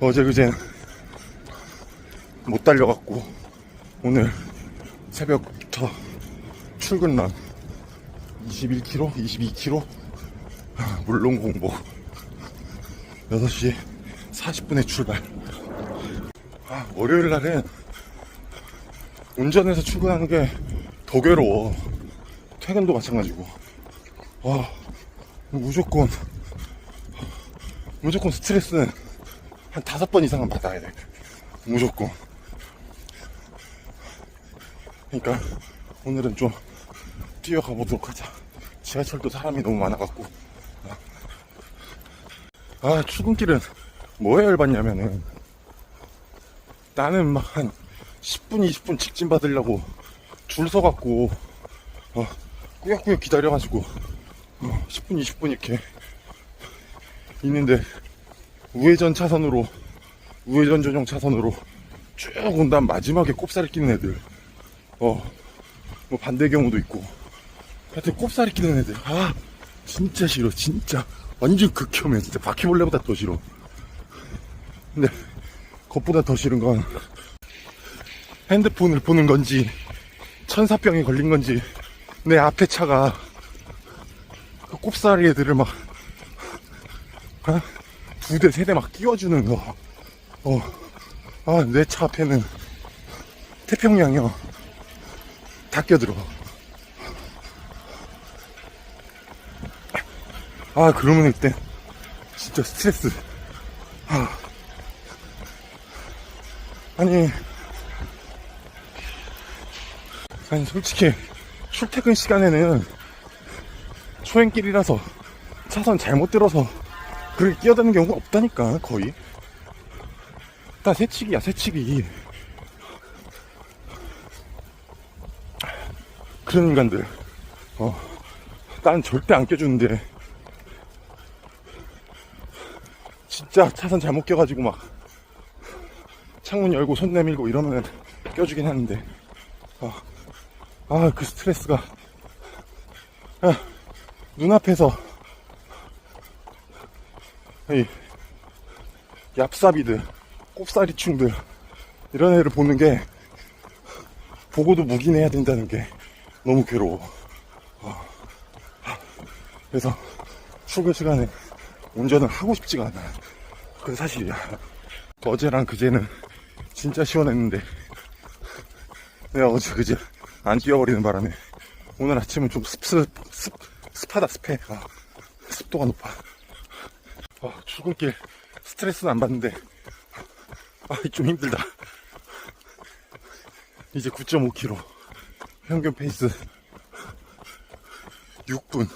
어제 그제 못 달려갖고 오늘 새벽부터 출근란 21km, 22km 물론 공복. 6시 40분에 출발. 아, 월요일 날은 운전해서 출근하는 게 더 괴로워. 퇴근도 마찬가지고. 와 무조건 무조건 스트레스는 한 다섯 번 이상은 받아야 돼. 무조건. 그러니까 오늘은 좀 뛰어가 보도록 하자. 지하철도 사람이 너무 많아갖고. 아 출근길은 뭐에 열받냐면은 나는 막 한 10분 20분 직진 받으려고 줄 서갖고 어, 꾸역꾸역 기다려가지고 어, 10분 20분 이렇게 있는데 우회전 차선으로 우회전 전용 차선으로 쭉 온 다음 마지막에 꼽사리 끼는 애들. 어 뭐 반대 경우도 있고. 하여튼 꼽사리 끼는 애들. 아 진짜 싫어 진짜. 완전 극혐이야 진짜. 바퀴벌레보다 더 싫어. 근데 그것보다 더 싫은 건 핸드폰을 보는 건지 천사병에 걸린 건지 내 앞에 차가 그 꼽사리 애들을 막 어? 두 대, 세 대 막 끼워주는 거. 어. 아, 내 차 앞에는 태평양이요. 다 껴들어. 아, 그러면 이때 진짜 스트레스. 아. 아니, 아니, 솔직히 출퇴근 시간에는 초행길이라서 차선 잘못 들어서 그렇게 끼어드는 경우가 없다니까 거의. 다 새치기야 새치기. 그런 인간들. 어난 절대 안 껴주는데. 진짜 차선 잘못 껴가지고 막 창문 열고 손 내밀고 이러면 껴주긴 하는데. 아그 스트레스가. 아, 눈앞에서 이 얍삽이들, 꼽사리충들 이런 애를 보는 게 보고도 묵인해야 된다는 게 너무 괴로워. 어. 그래서 출근 시간에 운전을 하고 싶지가 않아. 그건 사실이야. 어제랑 그제는 진짜 시원했는데 내가 어제 그제 안 뛰어버리는 바람에 오늘 아침은 좀 습 습 습 습하다 습해. 아, 습도가 높아. 어, 출근길 스트레스는 안 받는데 아, 좀 힘들다. 이제 9.5km 평균 페이스 6분.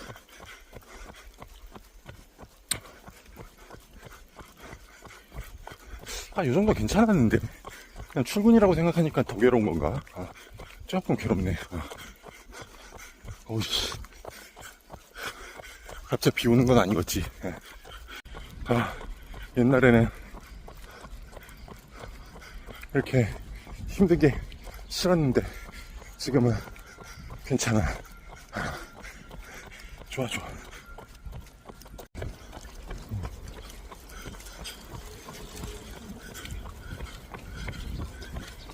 아, 요 정도 괜찮았는데 그냥 출근이라고 생각하니까 더 괴로운 건가? 아, 조금 괴롭네. 아. 어우씨. 갑자기 비 오는 건 아니겠지. 예. 아, 옛날에는 이렇게 힘들게 싫었는데 지금은 괜찮아. 아, 좋아, 좋아.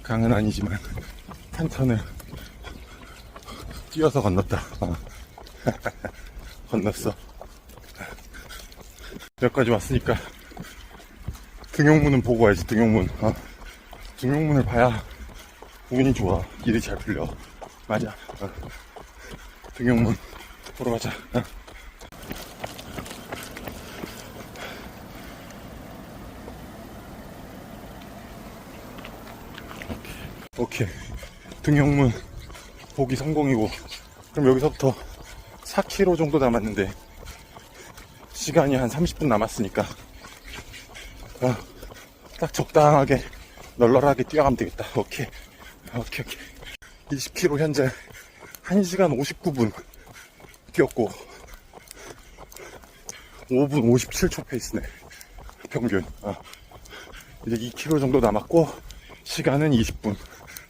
강은 아니지만 탄천을 뛰어서 건넜다. 어. 건넜어. 여기까지 왔으니까. 등용문은 보고 와야지 등용문. 어. 등용문을 봐야 운이 좋아. 일이 잘 풀려. 맞아. 어. 등용문 보러 가자. 어. 오케이. 등용문 보기 성공이고. 그럼 여기서부터 4km 정도 남았는데 시간이 한 30분 남았으니까 어, 딱 적당하게 널널하게 뛰어가면 되겠다. 오케이. 오케이, 오케이. 20km 현재 1시간 59분 뛰었고 5분 57초 페이스네. 평균. 어. 이제 2km 정도 남았고 시간은 20분.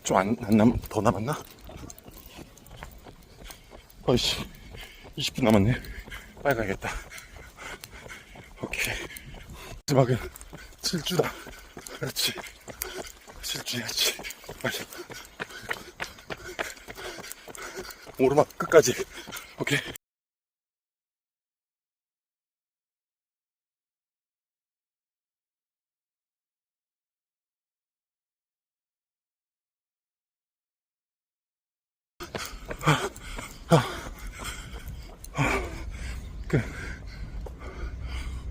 좀 안, 안 남, 더 남았나? 어이씨. 20분 남았네. 빨리 가야겠다. 마지막은 질주다. 그렇지. 질주해야지. 맞아. 오르막 끝까지. 오케이. 끝.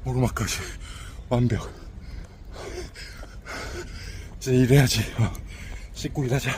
오르막까지 완벽. 이제 일해야지. 어. 씻고 일하자.